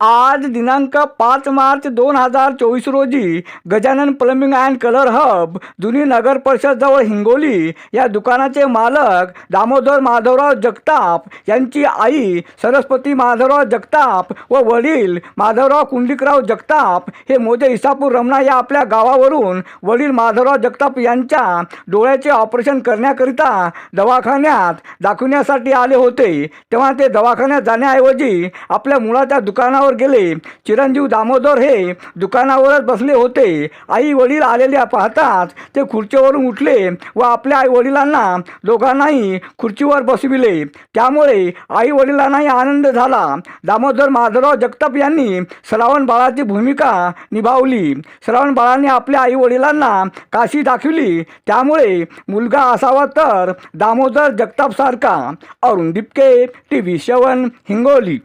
आज दिनांक पाच मार्च दोन हजार चोवीस रोजी Gajanan plumbing and colour hub जुनी नगर परिषदजवळ हिंगोली या दुकानाचे मालक दामोदर माधवराव जगताप यांची आई सरस्वती माधवराव जगताप व वडील माधवराव कुंडलिकराव जगताप हे मोजे इसापूर रमणा या आपल्या गावावरून वडील माधवराव जगताप यांच्या डोळ्याचे ऑपरेशन करण्याकरिता दवाखान्यात दाखवण्यासाठी आले होते. तेव्हा ते दवाखान्यात जाण्याऐवजी आपल्या मुलाच्या दुकानावर गेले. चिरंजीव दामोदर हे दुकानावरच बसले होते. आई वडील आलेल्या पाहताच ते खुर्चीवरून उठले व आपल्या आई वडिलांना दोघांनाही खुर्चीवर बसविले. त्यामुळे आई वडिलांनाही आनंद झाला. दामोदर माधवराव जगताप यांनी श्रावण बाळाची भूमिका निभावली. श्रावण बाळाने आपल्या आई वडिलांना काशी दाखविली. त्यामुळे मुलगा असावा तर दामोदर जगताप सारखा. Arun Dipke T V seven Hingoli.